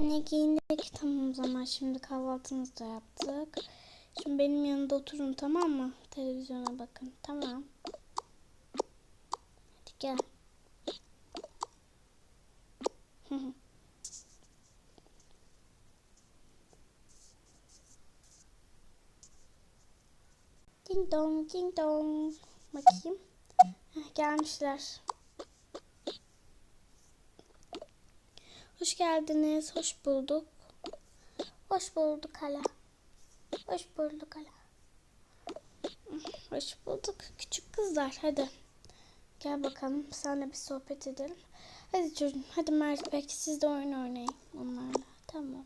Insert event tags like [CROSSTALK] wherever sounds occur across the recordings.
Anne giyindik. Tamam o zaman şimdi kahvaltımızı da yaptık. Şimdi benim yanımda oturun tamam mı? Televizyona bakın. Tamam. Hadi gel. [LAUGHS] ding dong ding dong. Bakayım. Heh, gelmişler. Hoş geldiniz. Hoş bulduk. Hoş bulduk hala. Hoş bulduk hala. Hoş bulduk küçük kızlar. Hadi. Gel bakalım. Seninle bir sohbet edelim. Hadi çocuğum. Hadi Mert Bey siz de oyun oynayın onlarla. Tamam.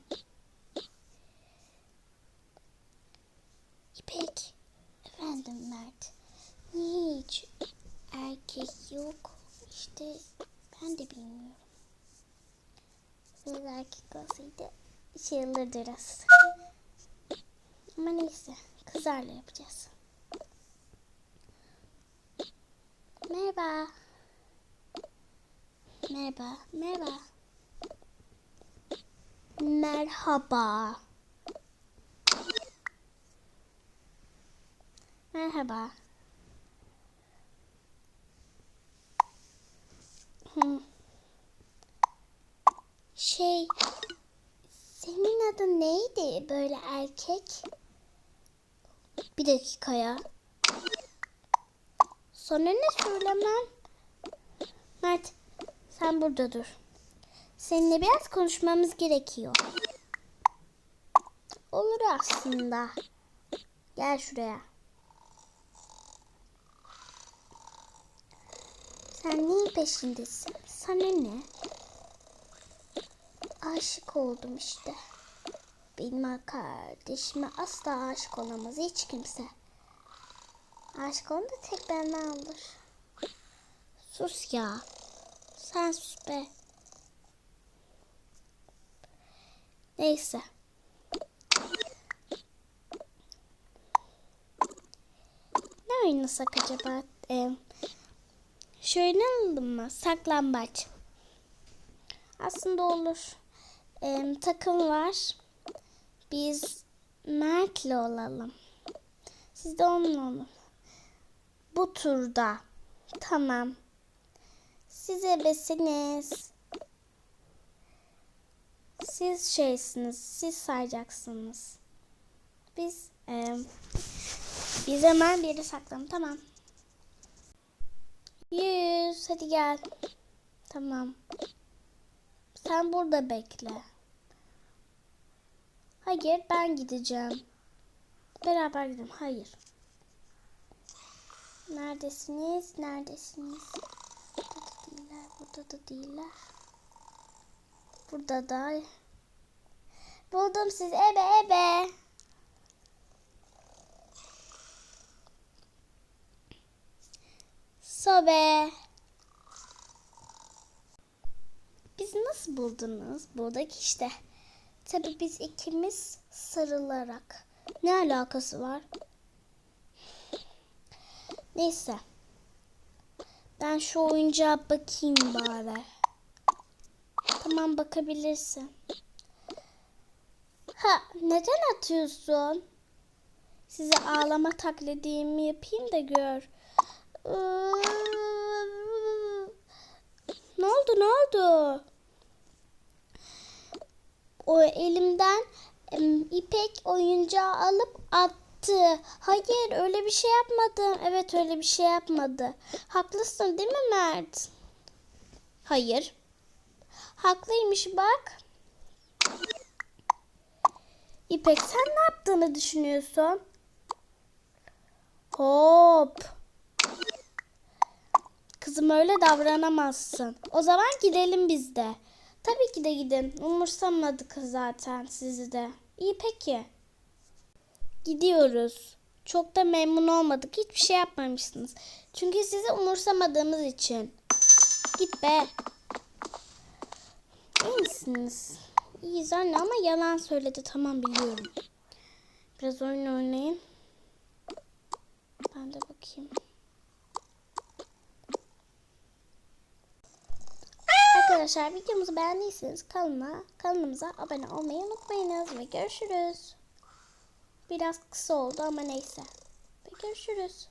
İpek. Efendim Mert. Niye hiç erkek yok? İşte ben de bilmiyorum. Biraz erkek olsaydı şey. Ama neyse. Kızlarla yapacağız. Merhaba. Merhaba. Merhaba. Merhaba. Merhaba. Şey, senin adın neydi böyle erkek? Bir dakika ya. Sonra ne söylemem? Mert, sen burada dur. Seninle biraz konuşmamız gerekiyor. Olur aslında. Gel şuraya. Sen neyin peşindesin? Sana ne? Aşık oldum işte. Benim kardeşime asla aşık olamaz hiç kimse. Aşık olan da tek benden olur. Sus ya. Sen sus be. Neyse. Ne oynasak acaba? Ee, şöyle alalım mı? Saklambaç. Aslında olur. Ee, takım var. Biz Mert'le olalım. Siz de onunla olun. Bu turda. Tamam. Siz ebesiniz. Siz şeysiniz. Siz sayacaksınız. Biz e, biz hemen bir yere saklanalım. Tamam. Yüz. Hadi gel. Tamam. Sen burada bekle. Hayır ben gideceğim. Beraber gidelim. Hayır. Neredesiniz? Neredesiniz? Burada da değiller. Burada da değiller. Burada da. Buldum sizi. Ebe ebe. Sobe. Biz nasıl buldunuz? Bulduk işte. Tabii biz ikimiz sarılarak. Ne alakası var? Neyse. Ben şu oyuncağa bakayım bari. Tamam bakabilirsin. Ha neden atıyorsun? Size ağlama taklidimi yapayım da gör. Ne oldu ne oldu? O elimden ipek oyuncağı alıp attı. Hayır öyle bir şey yapmadım. Evet öyle bir şey yapmadı. Haklısın değil mi Mert? Hayır. Haklıymış bak. İpek sen ne yaptığını düşünüyorsun? Hop. Kızım öyle davranamazsın. O zaman gidelim biz de. Tabii ki de gidin. Umursamadık zaten sizi de. İyi peki. Gidiyoruz. Çok da memnun olmadık. Hiçbir şey yapmamışsınız. Çünkü sizi umursamadığımız için. Git be. İyi misiniz? İyiyiz anne ama yalan söyledi. Tamam biliyorum. Biraz oyun oynayın. Ben de bakayım. Arkadaşlar videomuzu beğendiyseniz kanala, kanalımıza abone olmayı unutmayınız ve görüşürüz. Biraz kısa oldu ama neyse. Ve görüşürüz.